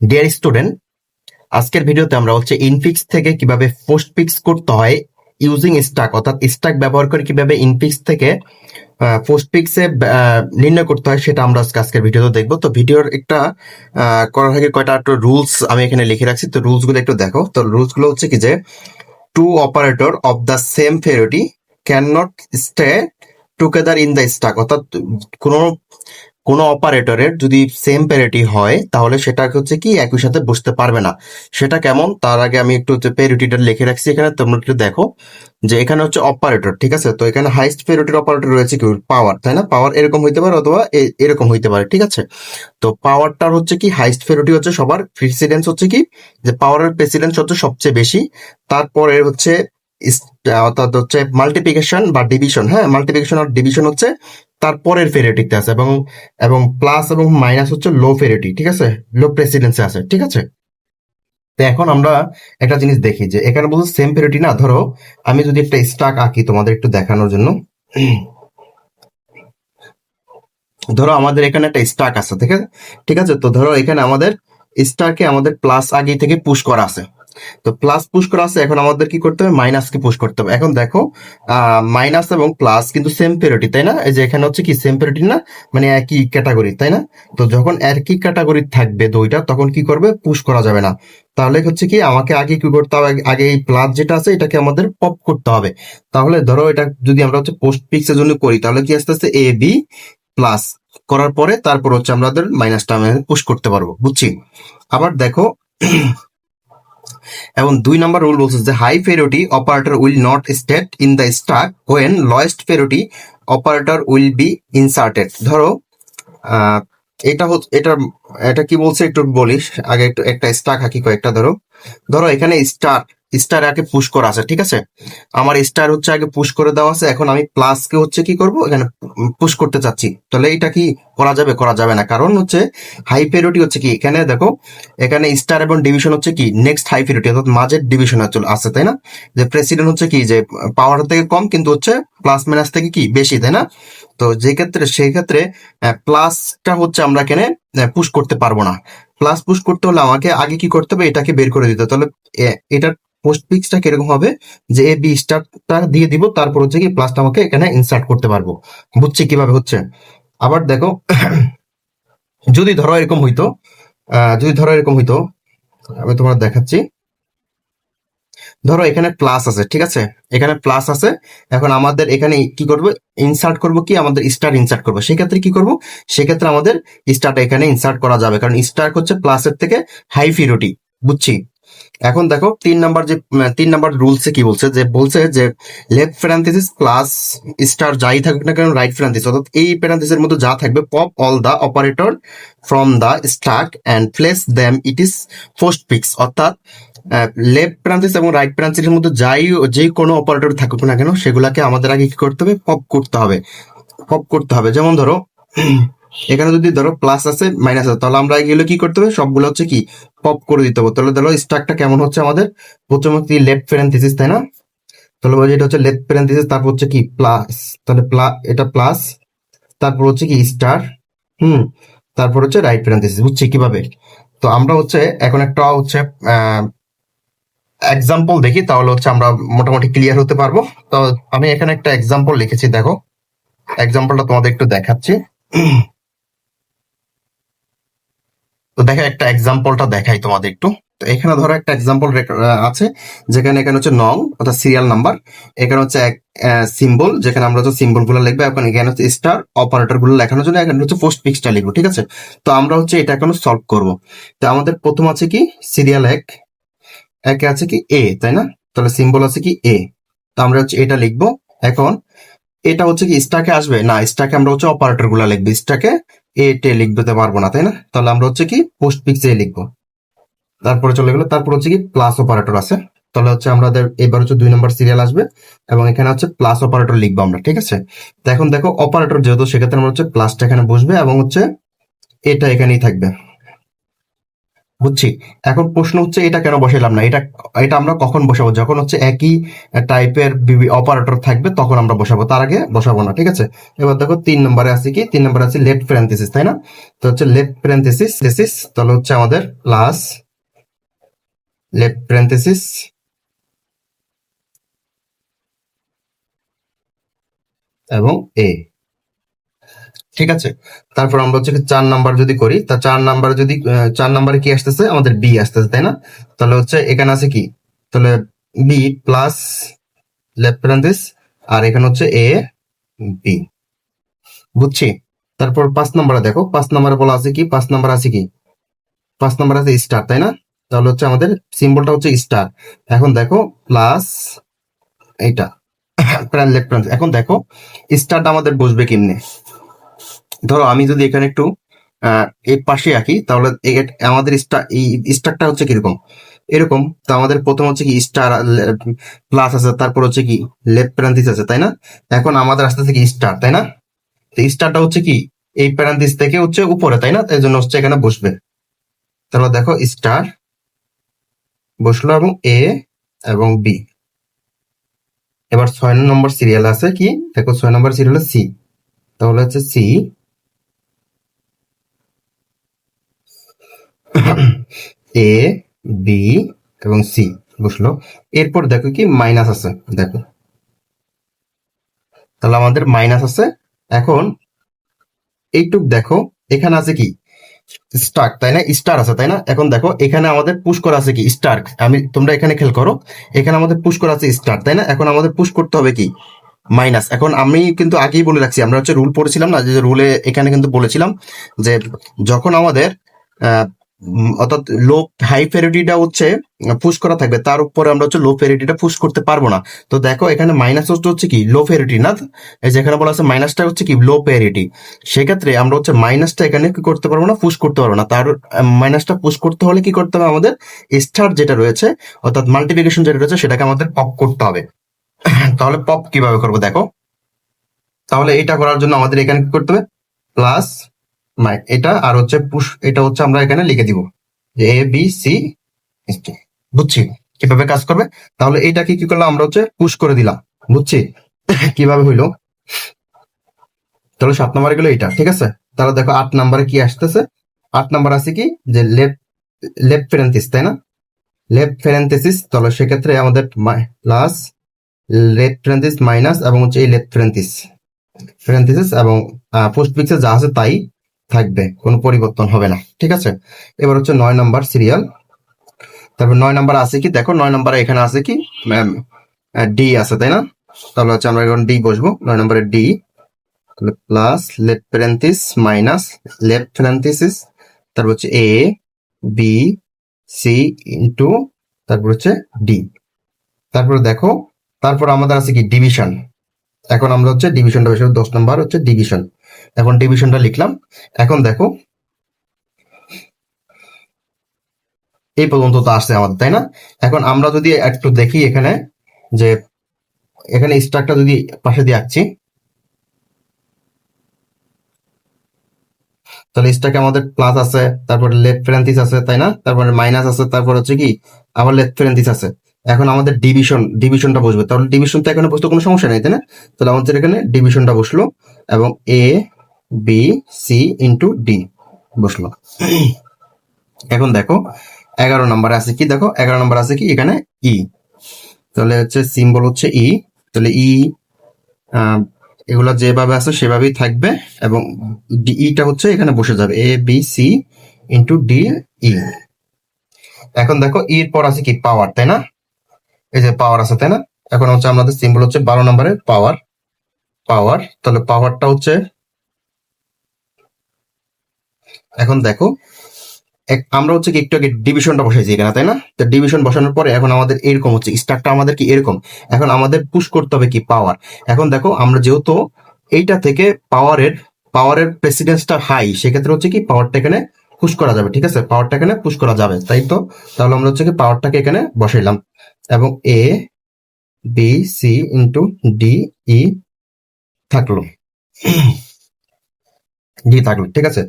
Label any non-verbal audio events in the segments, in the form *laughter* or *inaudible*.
Dear student আজকের ভিডিওতে আমরা হচ্ছে ইনফিক্স থেকে কীভাবে পোস্ট পিক্স করতে হয় ইউজিং স্টাক অর্থাৎ স্টাক ব্যবহার করে কীভাবে ইনফিক্স থেকে পোস্ট পিক্সে নির্ণয় করতে হয় সেটা আমরা আজকে আজকের ভিডিওতে দেখব। তো ভিডিওর একটা করার আগে কয়টা একটু রুলস আমি এখানে লিখে রাখছি। তো রুলসগুলো একটু দেখো। তো রুলসগুলো হচ্ছে কি যে two operator of the same priority can not stay together in the stack অর্থাৎ কোনো কোনো অপারেটরের যদি সেম প্যারিটি হয়, তাহলে সেটা হচ্ছে কি একই সাথে বসতে পারবে না। সেটা কেমন? তার আগে আমি একটু হচ্ছে প্যারিটিটা লিখে রাখছি এখানে, তোমরা একটু দেখো যে এখানে হচ্ছে অপারেটর ঠিক আছে? তো এখানে হাইস্ট প্যারিটির অপারেটর রয়েছে কি? পাওয়ার তাই না? পাওয়ার এরকম হইতে পারে অথবা এরকম হইতে পারে, ঠিক আছে? তো পাওয়ারটার হচ্ছে কি হাইস্ট প্যারিটি হচ্ছে সবার প্রেসিডেন্স হচ্ছে কি? যে পাওয়ারের প্রেসিডেন্স হচ্ছে সবচেয়ে বেশি। তারপরে হচ্ছে অর্থাৎ হচ্ছে মাল্টিপ্লিকেশন বা ডিভিশন হ্যাঁ? মাল্টিপ্লিকেশন আর ডিভিশন হচ্ছে তারপরের ফেরিটিতে আছে এবং এবং প্লাস এবং মাইনাস হচ্ছে লো ফেরিটি ঠিক আছে? লো প্রেসিডেন্সে আছে, ঠিক আছে? তো এখন আমরা একটা জিনিস দেখি যে এখানে বলতে সেম ফেরিটি না। ধরো, আমি যদি একটা স্টাক আঁকি তোমাদের একটু দেখানোর জন্য। ধরো আমাদের এখানে একটা স্টাক আছে, ঠিক আছে? ঠিক আছে? তো ধরো এখানে আমাদের স্টারকে আমাদের প্লাস আগে থেকে পুশ করা আছে। তো প্লাস পুশ করা আছে, এখন আমাদের কি করতে হবে? মাইনাস কে পুশ করতে হবে। এখন দেখো মাইনাস এবং প্লাস কিন্তু সেম প্যারিটি তাই না? এই যে এখানে হচ্ছে কি সেম প্যারিটি না? মানে একই ক্যাটাগরি তাই না? তো যখন একই ক্যাটাগরি থাকবে দুইটা, তখন কি করবে? পুশ করা যাবে না। তাহলে হচ্ছে কি, আমাকে আগে কি করতে হবে? আগে এই প্লাস যেটা আছে, এটাকে আমাদের পপ করতে হবে। তাহলে ধরো, এটা যদি আমরা হচ্ছে পোস্ট পিক্সের জন্য করি, তাহলে কি আস্তে আস্তে এ বি প্লাস করার পরে তারপর হচ্ছে আমাদের মাইনাসটা পুশ করতে পারব, বুঝছি? আবার দেখো এবং দুই নম্বর রুল বলছে যে high priority operator will not state in the stack when lowest priority operator will be inserted ধরো এটা এটা এটা কি বলছে একটু বলিস? আগে একটু একটা স্টাক হাকি কয়েকটা, ধরো। ধরো, এখানে স্টার স্টার আগে পুশ করা আছে, ঠিক আছে? আমার স্টার হচ্ছে আগে পুশ করে দেওয়া আছে, এখন আমি প্লাস কে হচ্ছে কি করব? এখানে পুশ করতে চাচ্ছি। তাহলে এটা কি করা যাবে? করা যাবে না। কারণ হচ্ছে হাই প্রায়োরিটি হচ্ছে কি? এখানে দেখো, এখানে স্টার এবং ডিভিশন হচ্ছে কি? নেক্সট হাই প্রায়োরিটি অর্থাৎ মাঝের ডিভিশন আছে, তাই না? যে প্রেসিডেন্ট হচ্ছে কি? যে পাওয়ার থেকে কম, কিন্তু হচ্ছে প্লাস মাইনাস থেকে কি? বেশি, তাই না? তো যে ক্ষেত্রে, সেই ক্ষেত্রে প্লাসটা হচ্ছে আমরা এখানে পুশ করতে পারব না। প্লাস পুশ করতে হলে আমাকে আগে কি করতে হবে? এটাকে বের করে দিতে। তাহলে এটার পোস্ট পিক্সটা কীরকম হবে? যে এ বি স্টারটা দিয়ে দিব, তারপর হচ্ছে কি প্লাসটা আমাকে এখানে ইনসার্ট করতে পারব। বুঝছি কীভাবে হচ্ছে? আবার দেখো, যদি ধরো এরকম হইতো যদি ধরো এরকম হইতো, আমি তোমার দেখাচ্ছি। ধরো এখানে প্লাস আছে, ঠিক আছে? এখানে প্লাস আছে, এখন আমাদের এখানে কি করব? ইনসার্ট করব কি? আমাদের স্টার ইনসার্ট করব। সেক্ষেত্রে কি করব? সেক্ষেত্রে আমাদের স্টারটা এখানে ইনসার্ট করা যাবে, কারণ স্টার হচ্ছে প্লাসের থেকে হাই ফিরোটি বুঝছি? এখন দেখো, তিন নাম্বার যে তিন নাম্বার রুলসে কি বলছে? যে বলছে যে লেফট প্যারান্থিসিস প্লাস স্টার যাই থাকুক না কেন রাইট প্যারান্থিসিস অর্থাৎ এই প্যারান্থিসের মধ্যে যা থাকবে pop all the operator from the stack and place them it is post fix অর্থাৎ লেফট প্যারান্থিস এবং রাইট প্যারান্থিসের মধ্যে যাই যে কোনো অপারেটর থাকুক না কেন, সেগুলাকে আমাদের আগে কি করতে হবে? পপ করতে হবে। পপ করতে হবে। যেমন ধরো, *clears throat* এখানে যদি ধরো প্লাস আছে মাইনাস আছে, তাহলে আমরা এগুলো কি করতে হবে? সবগুলো হচ্ছে কি পপ করে দিতে হবে। তাহলে ধরো স্টাকটা কেমন হচ্ছে আমাদের? প্রথমে কি লেফট প্যারেন্থিসিস তাই না? তাহলে এটা হচ্ছে লেফট প্যারেন্থিসিস তারপর হচ্ছে কি প্লাস তাহলে প্লাস এটা প্লাস তারপর হচ্ছে কি স্টার হুম, তারপর হচ্ছে রাইট প্যারেন্থিসিস বুঝছি কীভাবে? তো আমরা হচ্ছে, এখন একটা হচ্ছে এক্সাম্পল দেখি, তাহলে হচ্ছে আমরা মোটামুটি ক্লিয়ার হতে পারব। তো আমি এখানে একটা এক্সাম্পল লিখেছি, দেখো। এক্সাম্পলটা তোমাদের একটু দেখাচ্ছি। তো দেখো, একটা এক্সাম্পলটা দেখাই তোমাদের একটু। তো এখানে ধরো একটা এক্সাম্পল আছে, যেখানে এখানে হচ্ছে নং, অর্থাৎ সিরিয়াল নাম্বার এখানে হচ্ছে এক সিম্বল যেখানে আমরা হচ্ছে সিম্বলগুলো লিখব এখন এখানে হচ্ছে স্টার অপারেটরগুলো লেখানোর জন্য এখানে হচ্ছে পোস্ট পিক্সটা লিখব, ঠিক আছে? তো আমরা হচ্ছে এটা এখন সলভ করব। তো আমাদের প্রথম আছে কি? সিরিয়াল এক। একে আছে কি এ তাই না? তাহলে সিম্বল আছে কি এ তো আমরা হচ্ছে এটা লিখব। এখন এটা হচ্ছে কি স্টাকে আসবে? না স্টাকে আমরা হচ্ছে অপারেটরগুলা লিখব। স্টাকে এ টে লিখতে পারব না, তাই না? তাহলে আমরা হচ্ছে কি পোস্ট পিক্স এ লিখব। তারপরে চলে গেলো, তারপর হচ্ছে কি প্লাস অপারেটর আছে। তাহলে হচ্ছে আমাদের এবার হচ্ছে দুই নম্বর সিরিয়াল আসবে এবং এখানে হচ্ছে প্লাস অপারেটর লিখব আমরা, ঠিক আছে? তো এখন দেখো অপারেটর যেহেতু সেক্ষেত্রে আমরা হচ্ছে প্লাসটা এখানে বসবে এবং হচ্ছে এটা এখানেই থাকবে। বুঝছি? এখন প্রশ্ন হচ্ছে, এটা কেন বসাইলাম না? এটা এটা আমরা কখন বসাবো? যখন হচ্ছে একই টাইপের অপারেটর থাকবে, তখন আমরা বসাবো। তার আগে বসাবো না, ঠিক আছে? এবার দেখো, তিন নম্বরে আছে কি? তিন নম্বরে আছে লেফট প্যারেন্থেসিস তাই না? তো হচ্ছে লেফট প্যারেন্থেসিস থেসিস তাহলে হচ্ছে আমাদের প্লাস লেফট প্যারেন্থেসিস এবং এ ঠিক আছে? তারপর আমরা হচ্ছে চার নাম্বার যদি করি, তা চার নাম্বার যদি চার নাম্বারে কি আসতেছে? আমাদের বি আসতেছে, তাই না? তাহলে হচ্ছে এখানে আছে কি? তাহলে বি প্লাস লেফট আর এখানে হচ্ছে এ বি বুঝছি? তারপর পাঁচ নাম্বারে দেখো, পাঁচ নাম্বারে বলা আছে কি? পাঁচ নাম্বার আছে কি? পাঁচ নাম্বার আছে স্টার তাই না? তাহলে হচ্ছে আমাদের সিম্বলটা হচ্ছে স্টার এখন দেখো প্লাস এইটা *coughs* এখন দেখো স্টারটা আমাদের বসবে কেমনে? ধরো আমি যদি এখানে একটু এই পাশে আঁকি, তাহলে আমাদের এই স্টারটা হচ্ছে কীরকম? এরকম, তো আমাদের প্রথম হচ্ছে কি স্টার প্লাস আছে, তারপর হচ্ছে কি লেফট প্যারান্থিস আছে, তাই না? এখন আমাদের আসতে থেকে স্টার তাই না? তো স্টারটা হচ্ছে কি, এই প্যারান্থিস থেকে হচ্ছে উপরে, তাই না? তাই জন্য হচ্ছে এখানে বসবে। তাহলে দেখো স্টার বসল এবং এ এবং বি এবার ছয় নম্বর সিরিয়াল আছে কি? দেখো ছয় নম্বর সিরিয়াল সি তাহলে হচ্ছে সি *coughs* এ বি এবং সি বুঝলো এরপর দেখো কি মাইনাস আছে, দেখো। তাহলে আমাদের মাইনাস আছে। এখন এইটুক দেখো, এখানে আছে কি? স্টার তাই না? স্টার আছে, তাই না? এখন দেখো, এখানে আমাদের পুশ করা আছে কি? স্টার আমি, তোমরা এখানে খেয়াল করো, এখানে আমাদের পুশ করা আছে স্টার তাই না? এখন আমাদের পুশ করতে হবে কি? মাইনাস এখন আমি কিন্তু আগেই বলে রাখছি, আমরা হচ্ছে রুল পড়েছিলাম না, যে রুলে এখানে কিন্তু বলেছিলাম যে যখন আমাদের অর্থাৎ লো হাই ফেরিটিটা হচ্ছে পুশ করা থাকবে। তার উপরে আমরা হচ্ছে লো ফেরিটিটা পুশ করতে পারব না। তো দেখো, এখানে মাইনাস হচ্ছে কি? লো ফেরিটি না? এই যে এখানে বলা আছে মাইনাসটা হচ্ছে কি? লো ফেরিটি সেক্ষেত্রে আমরা হচ্ছে মাইনাসটা এখানে কি করতে পারব না? পুশ করতে পারব না। তার মাইনাসটা পুশ করতে হলে কি করতে হবে আমাদের? স্টার যেটা রয়েছে, অর্থাৎ মাল্টিপ্লিকেশন যেটা রয়েছে, সেটাকে আমাদের পপ করতে হবে। *coughs* তাহলে পপ কীভাবে করব? দেখো। তাহলে এটা করার জন্য আমাদের এখানে কি করতে হবে? প্লাস এটা আর হচ্ছে পুশ, এটা হচ্ছে আমরা এখানে লিখে দিব যে এ বি সি বুঝছি? কীভাবে কাজ করবে? তাহলে এইটাকে কি করলাম? আমরা হচ্ছে পুশ করে দিলাম, বুঝছি? কীভাবে হইল? তাহলে সাত নম্বরে গেলো এটা ঠিক আছে? তাহলে দেখো আট নম্বরে কি আসতেছে? আট নম্বর আছে কি? যে লেফট লেফট ফেরেন্থিস তাই না? লেফট ফেরেন্থেসিস তাহলে সেক্ষেত্রে আমাদের প্লাস লেফট ফেরেন্থিস মাইনাস এবং হচ্ছে এই লেফট ফেরেন্থিস ফেরেন্থিসিস এবং পোস্ট পিক্সে যা আছে তাই থাকবে, কোনো পরিবর্তন হবে না, ঠিক আছে? এবার হচ্ছে নয় নাম্বার সিরিয়াল তারপর নয় নাম্বার আছে কি? দেখো, নয় নাম্বারে এখানে আছে কি? ডি আছে, তাই না? তাহলে হচ্ছে আমরা এখন ডি বসবো, নয় নম্বরে ডি তাহলে plus left parenthesis minus left parenthesis তারপর হচ্ছে এ বি সি ইন্টু তারপর হচ্ছে ডি তারপর দেখো, তারপর আমাদের আছে কি? ডিভিশন এখন আমরা হচ্ছে ডিভিশনটা বেশি দশ নম্বর হচ্ছে ডিভিশন এখন ডিভিশনটা লিখলাম। এখন দেখো, এই পর্যন্ত তো আসছে আমাদের, তাই না? এখন আমরা যদি একটু দেখি এখানে যে, এখানে স্ট্রাকটা যদি পাশে দিয়ে আঁকছি, তাহলে স্ট্রাকে আমাদের প্লাস আছে, তারপর লেফট ফ্রেন্থিস আছে, তাই না? তারপরে মাইনাস আছে, তারপর হচ্ছে কি? আবার লেফট ফ্রেন্থিস আছে। এখন আমাদের ডিভিশন ডিভিশনটা বসবে। তাহলে ডিভিশন তো এখানে বসতে কোনো সমস্যা নেই, তাই না? তাহলে আমাদের এখানে ডিভিশনটা বসল। এবং A B C into D বসল। এখন দেখো, এগারো নম্বরে আছে কি? দেখো, এগারো নম্বর আছে কি? এখানে ই তাহলে হচ্ছে সিম্বল হচ্ছে ই তাহলে ই এগুলা যেভাবে আছে সেভাবেই থাকবে এবং ইটা হচ্ছে এখানে বসে যাবে। A B C into D E এখন দেখো ইর পর আছে কি? পাওয়ার তাই না? এই যে পাওয়ার আছে, তাই না? এখন হচ্ছে আমাদের সিম্বল হচ্ছে বারো নম্বরের পাওয়ার পাওয়ার, তাহলে পাওয়ারটা হচ্ছে, এখন দেখো আমরা হচ্ছে কি একটু আগে ডিভিশনটা বসাইছি এখানে, তাই না? তো ডিভিশন বসানোর পরে এখন আমাদের এরকম হচ্ছে স্টারটা আমাদের কি এরকম? এখন আমাদের পুশ করতে হবে কি পাওয়ার এখন দেখো, আমরা যেহেতু এইটা থেকে পাওয়ারের পাওয়ারের প্রেসিডেন্সটা হাই সেক্ষেত্রে হচ্ছে কি পাওয়ারটা এখানে পুশ করা যাবে, ঠিক আছে? পাওয়ারটা এখানে পুশ করা যাবে, তাই তো? তাহলে আমরা হচ্ছে কি পাওয়ারটাকে এখানে বসাইলাম। এবং A B C into D E থাকল। *clears throat* ডি থাকল, ঠিক আছে?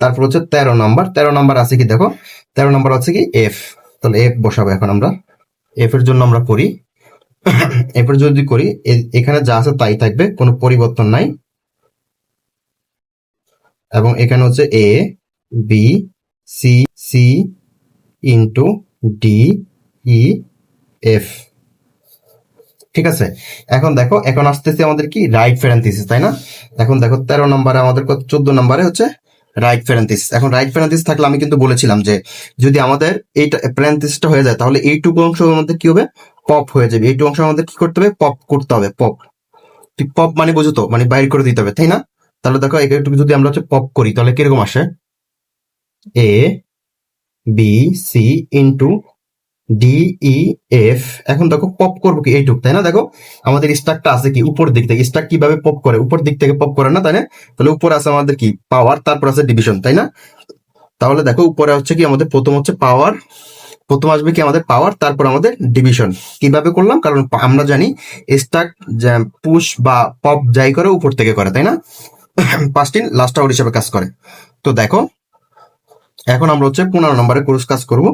তারপর হচ্ছে তেরো নাম্বার তেরো নাম্বার আছে কি দেখো? তেরো নাম্বার আছে কি? এফ তাহলে এফ বসাবো এখন আমরা। এফ এর জন্য আমরা করি। *clears throat* এরপর যদি করি এখানে যা আছে তাই থাকবে, কোনো পরিবর্তন নাই। এবং এখানে হচ্ছে A B C C into D E F ঠিক আছে? এখন দেখো, এখন আসতেছে আমাদের কি? রাইট ফেরান্থিসিস তাই না? এখন দেখো, তেরো নম্বরে আমাদের কত? চোদ্দ নম্বরে হচ্ছে রাইট ফেরান্থিসিস এখন রাইট ফেরান্থিসিস থাকলে আমি কিন্তু বলেছিলাম যে, যদি আমাদের এইটা প্যারেন্থিসটা হয়ে যায়, তাহলে এইটুকু অংশ আমাদের কি হবে? পপ হয়ে যাবে। এইটুকু অংশ আমাদের কি করতে হবে? পপ করতে হবে পপ তুই পপ মানে বুঝো তো মানে বাইর করে দিতে হবে, তাই না? তাহলে দেখো এইটুকু যদি আমরা হচ্ছে পপ করি, তাহলে কীরকম আসে? A B C into D E F এখন দেখো পপ করব কি এইটুক, তাই না? দেখো, আমাদের স্টাকটা আছে কি উপর দিক থেকে স্টাক কীভাবে পপ করে? উপর দিক থেকে পপ করে না, তাই না? তাহলে উপর আছে আমাদের কি? পাওয়ার তারপর আছে ডিভিশন তাই না? তাহলে দেখো উপরে হচ্ছে কি আমাদের প্রথম হচ্ছে পাওয়ার প্রথম আসবে কি আমাদের পাওয়ার তারপর আমাদের ডিভিশন কীভাবে করলাম? কারণ আমরা জানি স্টাক পুশ বা পপ যাই করে উপর থেকে করে, তাই না? পাঁচটি লাস্ট আউট হিসেবে কাজ করে। তো দেখো, এখন আমরা হচ্ছে পনেরো নম্বরে কোর্স কাজ করব।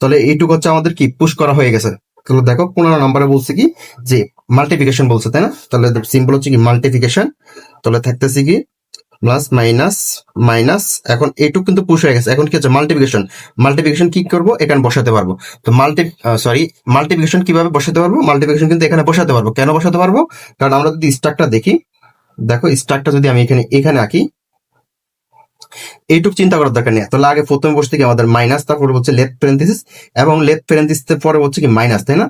তাহলে এইটুকু হচ্ছে আমাদের কি? পুশ করা হয়ে গেছে। তাহলে দেখো, পনেরো নম্বরে বলছে কি? যে মাল্টিপ্লিকেশন বলছে, তাই না? তাহলে সিম্পল হচ্ছে কি? মাল্টিপ্লিকেশন তাহলে থাকতেছে কি? প্লাস মাইনাস মাইনাস এখন এইটুকু কিন্তু পুশ হয়ে গেছে। এখন কি হচ্ছে? মাল্টিপ্লিকেশন মাল্টিপ্লিকেশন কি করব? এখানে বসাতে পারব। তো মাল্টি সরি মাল্টিপ্লিকেশন কীভাবে বসাতে পারব? মাল্টিপ্লিকেশন কিন্তু এখানে বসাতে পারব। কেন বসাতে পারব? কারণ আমরা যদি স্ট্রাকটা দেখি, দেখো স্ট্রাকটা যদি আমি এখানে এখানে আঁকি এইটুকু চিন্তা করার দরকার নেই। তাহলে আগে প্রথমে বসতে কি আমাদের মাইনাস তারপরে হচ্ছে লেফট প্যারেন্থিসিস এবং লেফট প্যারেন্থিসিস পরে হচ্ছে কি মাইনাস তাই না?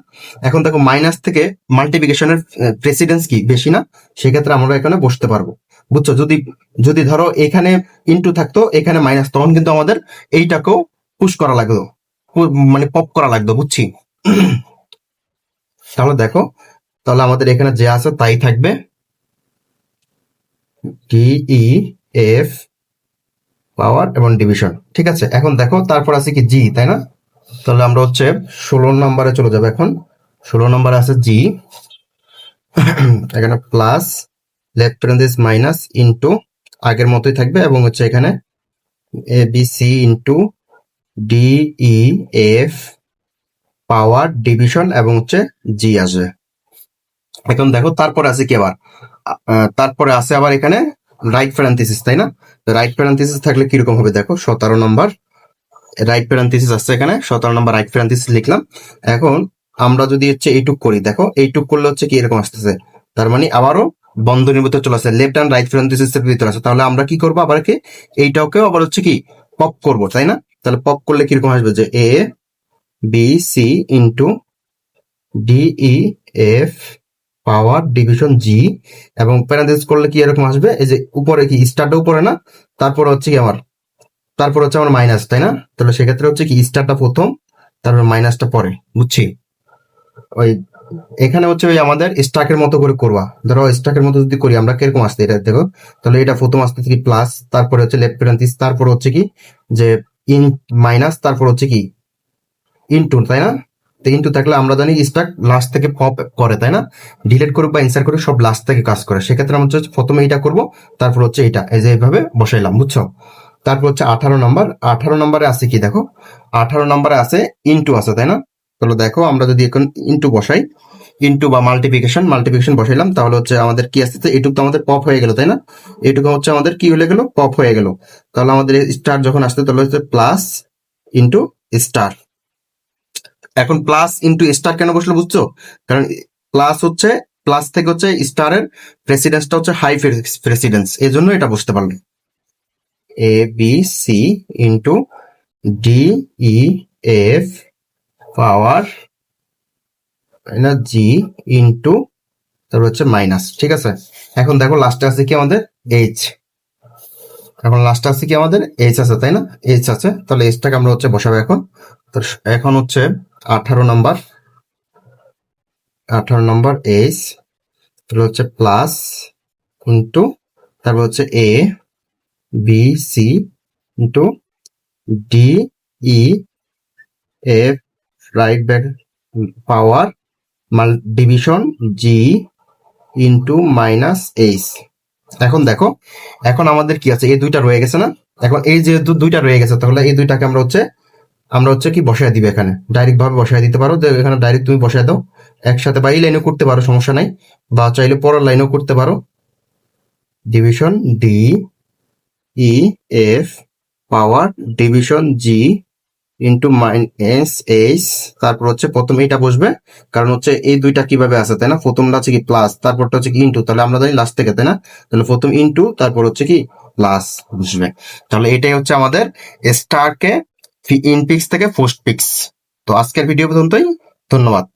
এখন দেখো মাইনাস থেকে মাল্টিপ্লিকেশনের প্রেসিডেন্স কি? বেশি না? সেক্ষেত্রে আমরা এখানে বসতে পারব। বুঝছ? যদি যদি ধরো এখানে ইনটু থাকতো, এখানে মাইনাস তখন কিন্তু আমাদের এইটাকেও পুশ করা লাগতো। মানে পপ করা লাগতো, বুঝছি? *clears throat* তাহলে দেখো, তাহলে আমাদের এখানে যে আছে তাই থাকবে। টি ই এফ পাওয়ার এবং ডিভিশন। ঠিক আছে? এখন দেখো, তারপর আছে কি জি তাই না? তাহলে আমরা হচ্ছে ষোলো নম্বরে চলে যাব এখন। ষোলো নম্বরে আছে জি এখানে plus left parenthesis minus into আগের মতোই থাকবে এবং হচ্ছে এখানে A B C into D E F power division এবং হচ্ছে জি আসবে। এখন দেখো, তারপরে আছে কি আবার? তারপরে আছে আবার এখানে রাইট প্যারান্থিসিস তাই না? রাইট প্যারান্থিসিস থাকলে কীরকম হবে দেখো, সতেরো নম্বর রাইট প্যারান্থিসিস আছে এখানে, সতেরো নম্বর রাইট প্যারান্থিসিস লিখলাম। এখন আমরা যদি হচ্ছে এইটুক করি, দেখো, এইটুক করলে হচ্ছে কি এরকম আসতেছে? তার মানে আবারও বন্ধনীর ভিতরে চলে আসছে লেফট হ্যান্ড রাইট প্যারান্থিসিস এর ভিতরে আছে তাহলে আমরা কি করব আবার কি? এইটাকেও আবার হচ্ছে কি পপ করব, তাই না? তাহলে পপ করলে কীরকম আসবে যে A B C into D E F power division G এবং প্যারান্থেসিস করলে কি এরকম আসবে? এই যে উপরে কি স্টারটা উপরে না? তারপর হচ্ছে কি আমার, তারপর হচ্ছে আমার মাইনাস তাই না? তাহলে সেক্ষেত্রে হচ্ছে কি স্টারটা প্রথম, তারপর মাইনাসটা পরে, বুঝছি? ওই এখানে হচ্ছে ওই আমাদের স্টাকের মতো করে করবা। ধরো স্টাকের মতো যদি করি, আমরা কীরকম আসতে এটা দেখো? তাহলে এটা প্রথম আসতে কি প্লাস তারপরে হচ্ছে লেফট প্যারান্থিস তারপর হচ্ছে কি যে ইন মাইনাস তারপর হচ্ছে কি ইনটু তাই না? তো ইনটু থাকলে আমরা জানি স্টাক লাস্ট থেকে পপ করে, তাই না? ডিলিট করুক বা ইনসার্ট করুক, সব লাস্ট থেকে কাজ করে। সেক্ষেত্রে আমরা হচ্ছে প্রথমে এটা করব, তারপর হচ্ছে এটা এই যে এইভাবে বসাইলাম, বুঝছ? তারপর হচ্ছে আঠারো নাম্বার আঠারো নাম্বারে আছে কি দেখো? আঠারো নাম্বারে আছে ইনটু আছে, তাই না? তাহলে দেখো, আমরা যদি এখন ইনটু বসাই ইনটু বা মাল্টিপ্লিকেশন মাল্টিপ্লিকেশন বসাইলাম, তাহলে হচ্ছে আমাদের কি আসতেছে? এইটুকু তো আমাদের পপ হয়ে গেল, তাই না? এইটুকু হচ্ছে আমাদের কি হয়ে গেল? পপ হয়ে গেল। তাহলে আমাদের স্টার যখন আসতে তাহলে হচ্ছে প্লাস ইনটু স্টার এখন প্লাস ইনটু স্টার কেন বসল বুঝছ? কারণ প্লাস হচ্ছে প্লাস থেকে হচ্ছে স্টারের প্রেসিডেন্সটা হচ্ছে হাই প্রেসিডেন্স এই জন্য এটা বুঝতে পারলে। A B C into D E F power G into তারপর হচ্ছে মাইনাস ঠিক আছে? এখন দেখো লাস্টে আছে কি আমাদের? এইচ এখন লাস্টে আছে কি আমাদের? এইচ আছে, তাই না? এইচ আছে। তাহলে এইচটাকে আমরা হচ্ছে বসাবো এখন। তো এখন হচ্ছে আঠারো নাম্বার। আঠারো নম্বর এইচ তাহলে হচ্ছে প্লাস ইন্টু, তারপর হচ্ছে A, B, C into D, E, F, right back power মাল division G into minus H. এখন দেখো, এখন আমাদের কি আছে? এই দুইটা রয়ে গেছে না? এখন এই যেহেতু দুইটা রয়ে গেছে, তাহলে এই দুইটাকে আমরা হচ্ছে আমরা হচ্ছে কি বসায় দিবে এখানে। ডাইরেক্ট ভাবে বসায় দিতে পারো এখানে ডাইরেক্ট তুমি বসায় দাও। একসাথে বা এই লাইনেও করতে পারো, সমস্যা নাই। বা চাইলে পরের লাইনেও করতে পারো। Division D E F power division G into minus H তারপর হচ্ছে প্রথম এটা বসবে। কারণ হচ্ছে এই দুইটা কীভাবে আছে, তাই না? প্রথমটা হচ্ছে কি প্লাস তারপরটা হচ্ছে কি ইন্টু তাহলে আমরা জানি লাস্ট থেকে, তাই না? তাহলে প্রথম ইন্টু তারপর হচ্ছে কি প্লাস বসবে। তাহলে এটাই হচ্ছে আমাদের স্টারকে ইনপিক্স থেকে পোস্ট পিক্স। তো আজকের ভিডিও পর্যন্তই ধন্যবাদ।